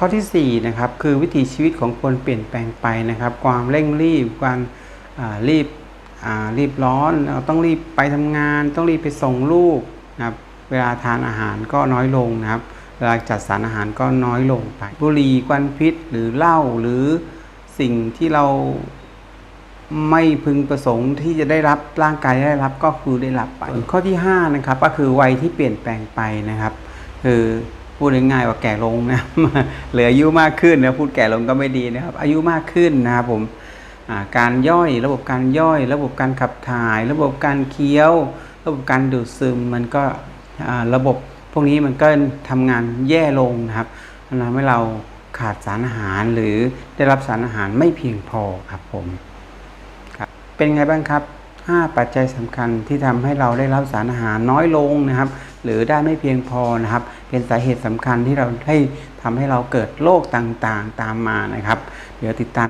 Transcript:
ข้อที่4นะครับคือวิถีชีวิตของคนเปลี่ยนแปลงไปนะครับ ความเร่งรีบความรีบรีบร้อนเราต้องรีบไปทำงาน ต้องรีบไปส่งลูกนะครับเวลาทานอาหารก็น้อยลงนะครับเวลาจัดสรรอาหารก็น้อยลงไป บุหรี่ควันพิษหรือเหล้าหรือสิ่งที่เราไม่พึงประสงค์ที่จะได้รับร่างกายได้รับก็คือได้รับไปข้อที่5นะครับก็คือวัยที่เปลี่ยนแปลงไปนะครับ คือ พูดง่ายๆว่าแก่ลงนะเหลืออายุมากขึ้นนะพูดแก่ลงก็ไม่ดีนะครับ อายุมากขึ้นนะครับผมการย่อยระบบการย่อย ระบบการขับถ่าย ระบบการเคี้ยว ระบบการดูดซึมมันก็ระบบพวกนี้มันก็ทำงานแย่ลงนะครับทำให้เราขาดสารอาหารหรือได้รับสารอาหารไม่เพียงพอครับผมครับเป็นไงบ้างครับ 5 ปัจจัยสำคัญที่ทำให้เราได้รับสารอาหารน้อยลงนะครับ หรือได้ไม่เพียงพอนะครับ เป็นสาเหตุสำคัญที่เราให้ทำให้เราเกิดโรคต่างๆตามมานะครับ เดี๋ยวติดตาม